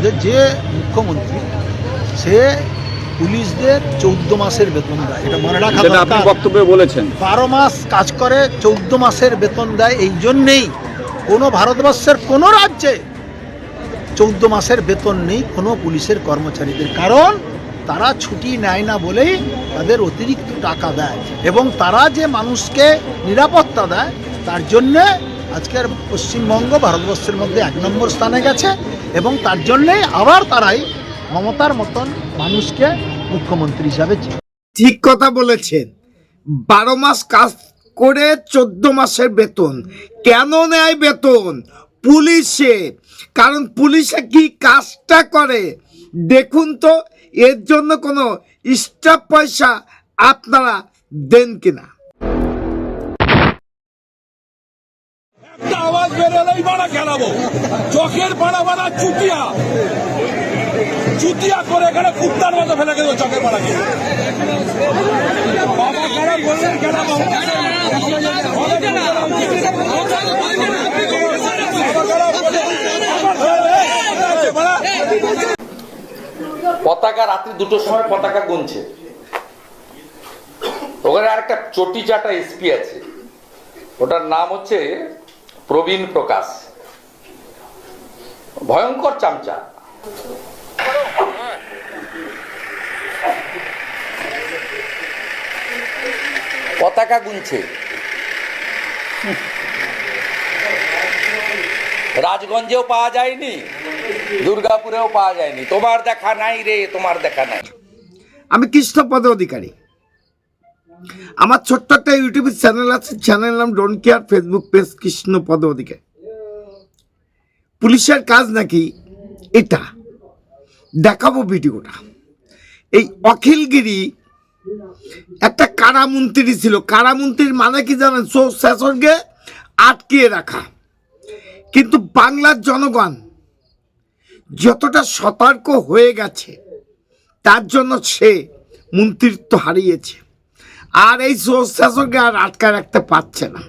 মধ্যে যে মুখ্যমন্ত্রী সে পুলিশদের চৌদ্দ মাসের বেতন দেয়। এটা মনে রাখা আপনি বক্তব্যে বলেছেন। বারো মাস কাজ করে চৌদ্দ মাসের বেতন দেয় এই জন্যেই কোনো ভারতবর্ষের কোনো রাজ্যে চৌদ্দ মাসের বেতন নেই কোনো পুলিশের কর্মচারীদের। কারণ তারা ছুটি নেয় না বলেই তাদের অতিরিক্ত টাকা দেয়। এবং তারা যে মানুষকে নিরাপত্তা দেয় তার জন্যে আজকের পশ্চিমবঙ্গ, ভারতবর্ষের মধ্যে এক নম্বর স্থানে গেছে এবং তার জন্যেই আবার তারাই মমতার মতন মানুষকে মুখ্যমন্ত্রী হিসাবে ঠিক কথা বলেছেন। বারো মাস কাজ করে চোদ্দ মাসের বেতন। কেন নেয় বেতন? পুলিশে। কারণ পুলিশে কি কাজটা করে? দেখুন তো, এর জন্য কোনো স্টাফ পয়সা আপনারা দেন কিনা। বেরোলেই বাড়া খেলাবো। চকের পাড়া বাড়া চুটিয়া চুটিয়া করে এখানে কুত্তার মতো ফেলে গেল চকের পাড়াকে বাবা খারাপ বললেন খেলাবো? পতাকা রাত্রি দুটোর সময় পতাকা গুনছে। ওখানে আরেকটা চটি চাটা এসপি আছে। ওটার নাম হচ্ছে প্রবীণ প্রকাশ। ভয়ঙ্কর চামচা। পতাকা গুনছে। রাজগঞ্জেও পাওয়া যায়নি, দুর্গাপুরেও পাওয়া যায়নি। তোমার দেখা নাই রে, তোমার দেখা নাই। আমি কৃষ্ণপদ অধিকারী। আমার ছোট্ট একটা ইউটিউব চ্যানেল আছে চ্যানেল নাম don't care Facebook page Krishnapada Adhikari পুলিশের কাজ নাকি এটা? দেখাবো ভিডিওটা। এই অখিলগিরি একটা কারামন্ত্রী ছিল। কারামন্ত্রীর মানে কি জানেন? শাসনকে আটকিয়ে রাখা। কিন্তু বাংলার জনগণ যতটা সতর্ক হয়ে গেছে, তার জন্য সে মন্ত্রিত্ব হারিয়েছে। আর এই চোর শাসককে আর আটকায় রাখতে পারছে না।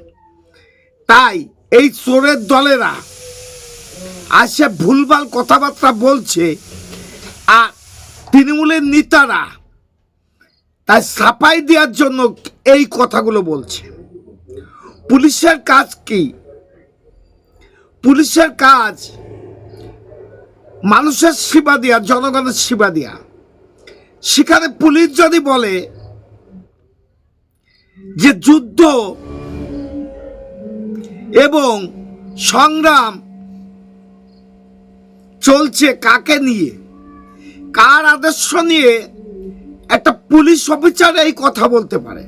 তাই এই চোরের দলেরা আসে ভুলভাল কথাবার্তা বলছে আর তৃণমূলের নেতারা তাই সাফাই দেওয়ার জন্য এই কথাগুলো বলছে। পুলিশের কাজ কি? পুলিশের কাজ মানুষের সেবা দেওয়া, জনগণের সেবা দেওয়া। সেখানে পুলিশ যদি বলে যে যুদ্ধ এবং সংগ্রাম চলছে কাকে নিয়ে? কার আদর্শ নিয়ে একটা পুলিশ অফিসার এই কথা বলতে পারে?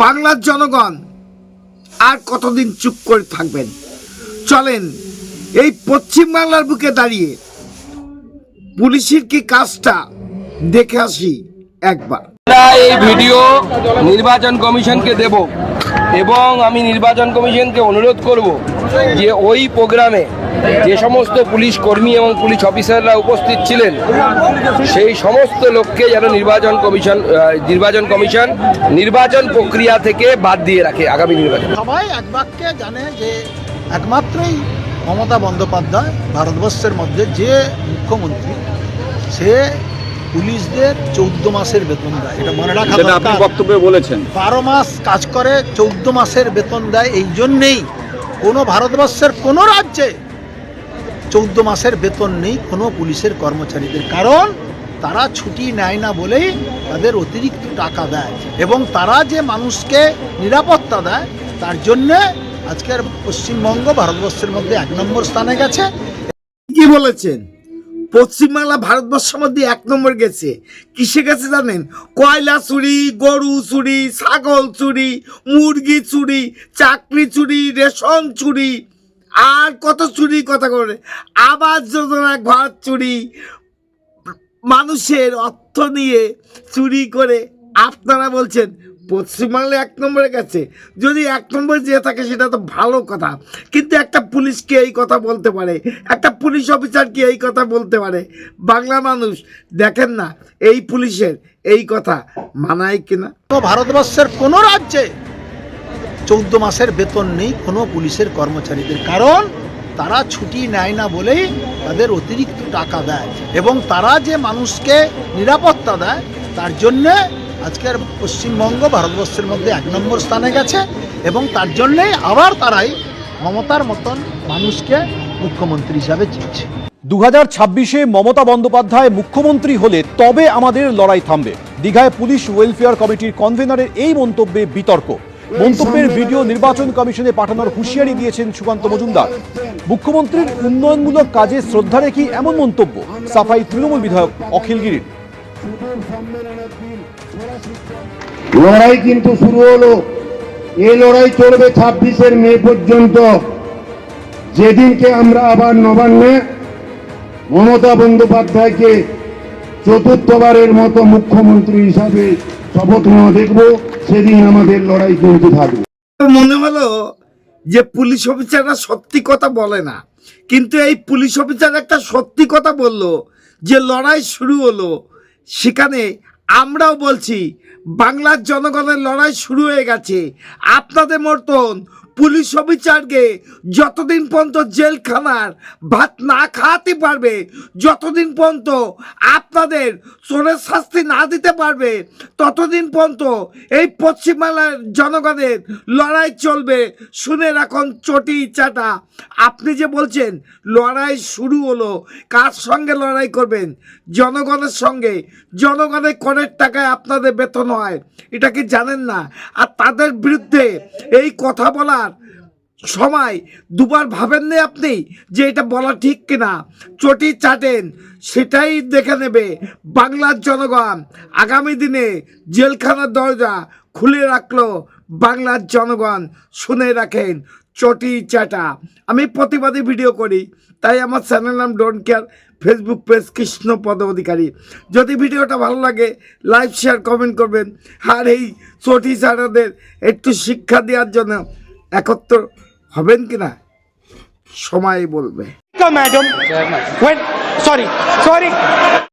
বাংলার জনগণ আর কতদিন চুপ করে থাকবেন? চলেন, এই পশ্চিমবাংলার বুকে দাঁড়িয়ে পুলিশের কি কাজটা? দেখে আসি একবার। আমরা এই ভিডিও নির্বাচন কমিশনকে দেব এবং আমি নির্বাচন কমিশনকে অনুরোধ করব যে ওই প্রোগ্রামে যে সমস্ত পুলিশ কর্মী এবং পুলিশ অফিসাররা উপস্থিত ছিলেন, সেই সমস্ত লোককে যেন নির্বাচন কমিশন নির্বাচন কমিশন নির্বাচন প্রক্রিয়া থেকে বাদ দিয়ে রাখে আগামী নির্বাচন। সবাই এক জানে যে একমাত্রই মমতা বন্দ্যোপাধ্যায় ভারতবর্ষের মধ্যে যে মুখ্যমন্ত্রী, সে পুলিশদের চৌদ্দ মাসের বেতন দেয়। এটা মনে রাখা আপনি বক্তব্যে বলেছেন। বারো মাস কাজ করে চৌদ্দ মাসের বেতন দেয় এই জন্যেই কোনো ভারতবর্ষের কোনো রাজ্যে চৌদ্দ মাসের বেতন নেই কোনো পুলিশের কর্মচারীদের। কারণ তারা ছুটি নেয় না বলেই তাদের অতিরিক্ত টাকা দেয়। এবং তারা যে মানুষকে নিরাপত্তা দেয় তার জন্যে আজকের পশ্চিমবঙ্গ ভারতবর্ষের মধ্যে এক নম্বর স্থানে গেছে। কি বলেছেন? পশ্চিমবাংলা ভারতবর্ষের মধ্যে এক নম্বর গেছে। কিসে গেছে জানেন? কয়লা চুরি, গরু চুরি, ছাগল চুরি, মুরগি চুরি, চাকরি চুরি, রেশন চুরি, আর কত চুরি কথা করে আবাস যোজনা, ঘর চুরি। মানুষের অর্থ নিয়ে চুরি করে আপনারা বলছেন পশ্চিমবাংলা এক নম্বরে গেছে। যদি এক নম্বরে যেয়ে থাকে, সেটা তো ভালো কথা। কিন্তু একটা পুলিশকে এই কথা বলতে পারে? একটা পুলিশ অফিসারকে এই কথা বলতে পারে? বাংলা মানুষ, দেখেন না, এই পুলিশের এই কথা মানায় কিনা? ভারতবর্ষের কোনো রাজ্যে চৌদ্দ মাসের বেতন নেই কোনো পুলিশের কর্মচারীদের। কারণ তারা ছুটি নেয় না বলেই তাদের অতিরিক্ত টাকা দেয় এবং তারা যে মানুষকে নিরাপত্তা দেয়, তার জন্যে আজকের পশ্চিমবঙ্গ, ভারতবর্ষের মধ্যে এক নম্বর স্থানে গেছে এবং তার জন্যেই আবার তারাই মমতার মতন মানুষকে মুখ্যমন্ত্রী হিসাবে চিনছে। দু হাজার ছাব্বিশে মমতা বন্দ্যোপাধ্যায় মুখ্যমন্ত্রী হলে তবে আমাদের লড়াই থামবে। দীঘায় পুলিশ ওয়েলফেয়ার কমিটির কনভেনারের এই মন্তব্যে বিতর্ক। মন্তব্যের ভিডিও নির্বাচন কমিশনে পাঠানোর হুঁশিয়ারি দিয়েছেন সুকান্ত মজুমদার। মুখ্যমন্ত্রীর উন্নয়নমূলক কাজে শ্রদ্ধা রেখে এমন মন্তব্য। সাফাই তৃণমূল বিধায়ক অখিল গিরির। লড়াই কিন্তু শুরু হলো। এই লড়াই চলবে ছাব্বিশের মে পর্যন্ত। যেদিনকে আমরা আবার নবান্নে মমতা বন্দ্যোপাধ্যায়কে চতুর্থবারের মতো মুখ্যমন্ত্রী হিসাবে শপথ নেওয়া দেখব সেদিন আমাদের লড়াই কিন্তু থাকবে। মনে হলো যে পুলিশ অফিসাররা সত্যি কথা বলে না। কিন্তু এই পুলিশ অফিসার একটা সত্যি কথা বলল যে লড়াই শুরু হলো। সেখানে আমরাও বলছি বাংলার জনগণের লড়াই শুরু হয়ে গেছে। আপনাদের মতন পুলিশ অফিসারকে যতদিন পর্যন্ত জেলখানার ভাত না খাওয়াতে পারবে, যতদিন পর্যন্ত আপনাদের চোরের শাস্তি না দিতে পারবে, ততদিন পর্যন্ত এই পশ্চিমবাংলার জনগণের লড়াই চলবে। শুনে রাখুন চটি চাটা। আপনি যে বলছেন, লড়াই শুরু হলো, কার সঙ্গে লড়াই করবেন? জনগণের সঙ্গে। জনগণের করের টাকায় আপনাদের বেতন হয়। এটা কি জানেন না? আর তাদের বিরুদ্ধে এই কথা বলার সময় দুবার ভাবেননি আপনি যে এটা বলা ঠিক কিনা। চটি চাটেন, সেটাই দেখে নেবে বাংলার জনগণ। আগামী দিনে জেলখানার দরজা খুলে রাখল বাংলার জনগণ। শুনে রাখেন, চটি চাটা। আমি প্রতিবাদী ভিডিও করি, তাই আমার চ্যানেল নাম don't care Facebook page Krishnapada Adhikari. যদি ভিডিওটা ভালো লাগে লাইক শেয়ার কমেন্ট করবেন। আর এই চটি চাটাদের একটু শিক্ষা দেওয়ার জন্য একত্র হবেন কিনা সময় বলবে। Madam sorry sorry